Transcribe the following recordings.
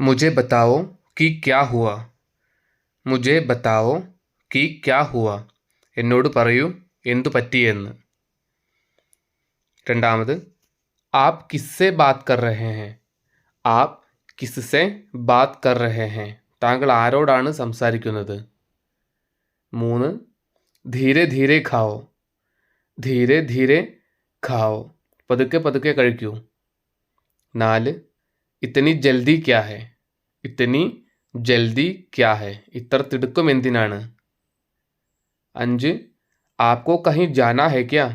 मुझे बताओ कि क्या हुआ മുജെ ബത്താവോ കി ക്യാ ഹുവ എന്നോട് പറയൂ എന്തു പറ്റിയെന്ന് രണ്ടാമത് ആപ് കിസ്സെ ബാത് കർ രഹെ ഹെ ആപ് കിസ്സെ ബാത് കർ രഹെ ഹെ താങ്കൾ ആരോടാണ് സംസാരിക്കുന്നത് മൂന്ന് ധീരെ ധീരെ ഖാവോ ധീരെ ധീരെ ഖാവോ പതുക്കെ പതുക്കെ കഴിക്കൂ നാല് ഇത്തനി ജൽദി ക്യാ ഹെ इतनी जल्दी क्या है इतर तिड़कमें अंज आपको कहीं जाना है क्या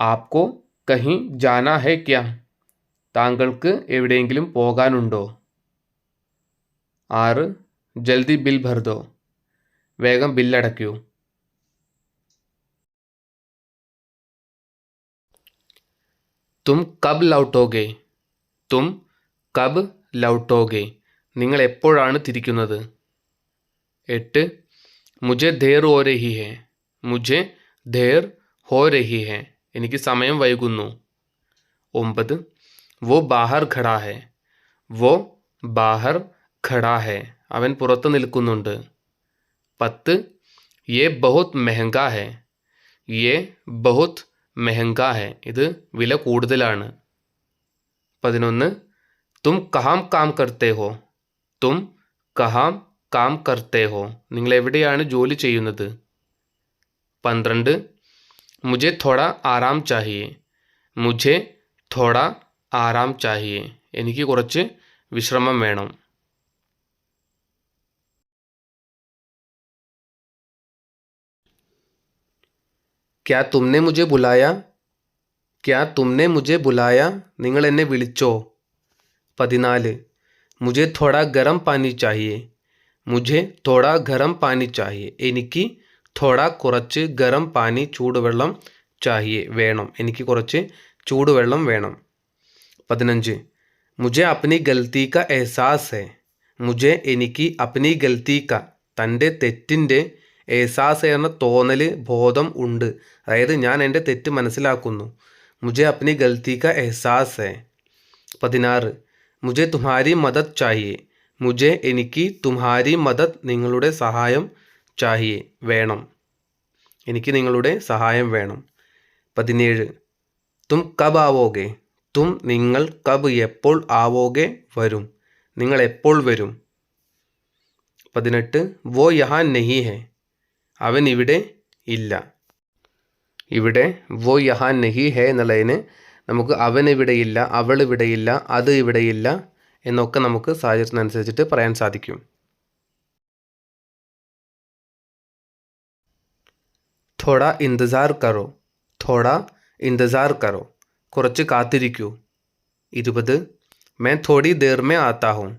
आपको कहीं जाना है क्या तांगल्क एवडेंगिलुम पोगानुंडो आर जल्दी बिल भर दो वेगम बिल अटक्यू तुम कब लौटोगे तुम कब लौटोगे നിങ്ങൾ എപ്പോഴാണ് തിരിക്കുന്നത്? എട്ട് മുജെ ധേർ ഓ രഹി ഹെ. മുജെ ധേർ ഹോ രഹി ഹെ. എനിക്ക് സമയം വൈകുന്നു. ഒമ്പത് വോ ബാഹർ ഖടാ ഹെ. വോ ബാഹർ ഖടാ ഹെ. അവൻ പുറത്ത് നിൽക്കുന്നുണ്ട്. പത്ത് യെ ബഹുത് മെഹങ്ക ഹെ. യെ ബഹുത് മെഹങ്ക ഹെ. ഇത് വില കൂടുതലാണ്. പതിനൊന്ന് തും കഹാം കാം കർത്തേ ഹോ? തും കഹാം കാം കർത്തേ ഹോ. നിങ്ങൾ എവിടെയാണ് ജോലി ചെയ്യുന്നത്? പന്ത്രണ്ട് മുജെ തോട ആറാം ചാഹിയെ. മുജെ തോട ആറാം ചാഹിയെ. എനിക്ക് കുറച്ച് വിശ്രമം വേണം. ക്യാ തുമ്നെ മുജെ ബുലായ? ക്യാ തുമ്നെ മുജെ ബുലായ? നിങ്ങൾ എന്നെ വിളിച്ചോ? പതിനാല് മുജെ തൊട ഗരം പാനി ചാഹിയെ മുജെ തൊട ഗരം പാനി ചാഹിയെ എനിക്ക് തൊട കുറച്ച് ഗരം പാനി ചൂടുവെള്ളം ചാഹിയെ വേണം। എനിക്ക് കുറച്ച് ചൂടുവെള്ളം വേണം। പതിനഞ്ച് മുജെ അപ്നി ഗൽത്തി ക എഹസാസ് ഹെ। മുജെ എനിക്ക് അപ്നി ഗൽത്തി ക തന്റെ തെറ്റിന്റെ എഹസാസ് എന്ന തോന്നൽ ബോധം ഉണ്ട്। അതായത് ഞാൻ എന്റെ തെറ്റ് മനസ്സിലാക്കുന്നു। മുജെ അപ്നി ഗൽത്തി ക എഹസാസ് ഹെ। പതിനാറ് മുജെ തുമാരി മദത് ചാഹിയെ. മുജെ എനിക്ക് തുമാരി മദത് നിങ്ങളുടെ സഹായം ചാഹിയെ. വേണം. എനിക്ക് നിങ്ങളുടെ സഹായം വേണം. പതിനേഴ്. തും കബ് ആവോകെ തും നിങ്ങൾ കബ് എപ്പോൾ ആവോകെ വരും. നിങ്ങൾ എപ്പോൾ വരും? പതിനെട്ട്. വോ യഹാൻ നെഹി ഹെ. അവൻ ഇവിടെ ഇല്ല. ഇവിടെ വോ യഹാൻ നെഹി ഹെ എന്നുള്ളതിന് നമുക്ക് അവൻ ഇവിടെയില്ല അവൾ ഇവിടെയില്ല അത് ഇവിടെയില്ല എന്നൊക്കെ നമുക്ക് സാഹചര്യത്തിനനുസരിച്ചിട്ട് പറയാൻ സാധിക്കും. തൊട ഇന്തസാർ കറോ തൊട ഇന്തസാർ കറോ കുറച്ച് കാത്തിരിക്കൂ. ഇരുപത് മേ തോടി ദേർമേ ആത്താഹും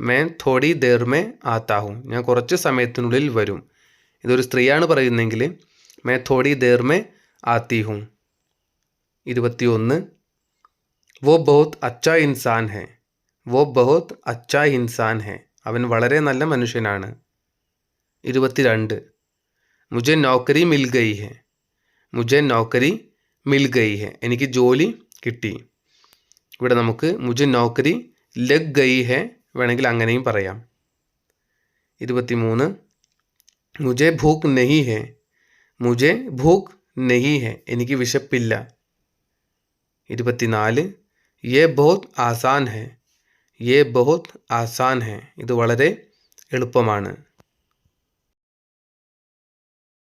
മേ തോടി ദേർമേ ആത്താഹും. ഞാൻ കുറച്ച് സമയത്തിനുള്ളിൽ വരും. ഇതൊരു സ്ത്രീയാണ് പറയുന്നതെങ്കിൽ മേ തോടി ദേർമേ ആത്തിഹും. ഇരുപത്തി ഒന്ന് വോ ബഹുത് അച്ഛ ഇൻസാൻ ഹെ. വോ ബഹുത് അച്ഛ ഇൻസാൻ ഹെ. അവൻ വളരെ നല്ല മനുഷ്യനാണ്. ഇരുപത്തിരണ്ട്. മുജെ നൗക്കരി മിൽ ഗയി ഹെ. മുജെ നൗക്കരി മിൽ ഗയി ഹെ. എനിക്ക് ജോലി കിട്ടി. ഇവിടെ നമുക്ക് മുജെ നൗക്കരി ലഗ് ഗയി ഹെ വേണമെങ്കിൽ അങ്ങനെയും പറയാം. ഇരുപത്തിമൂന്ന്. മുജെ ഭൂക്ക് നെഹി ഹെ. മുജെ ഭൂക്ക് നെഹി ഹെ. എനിക്ക് വിശപ്പില്ല. ഇരുപത്തിനാല്. യേ ബഹുത് ആസാൻ ഹെ. യേ ബഹുത് ആസാൻ ഹെ. ഇത് വളരെ എളുപ്പമാണ്.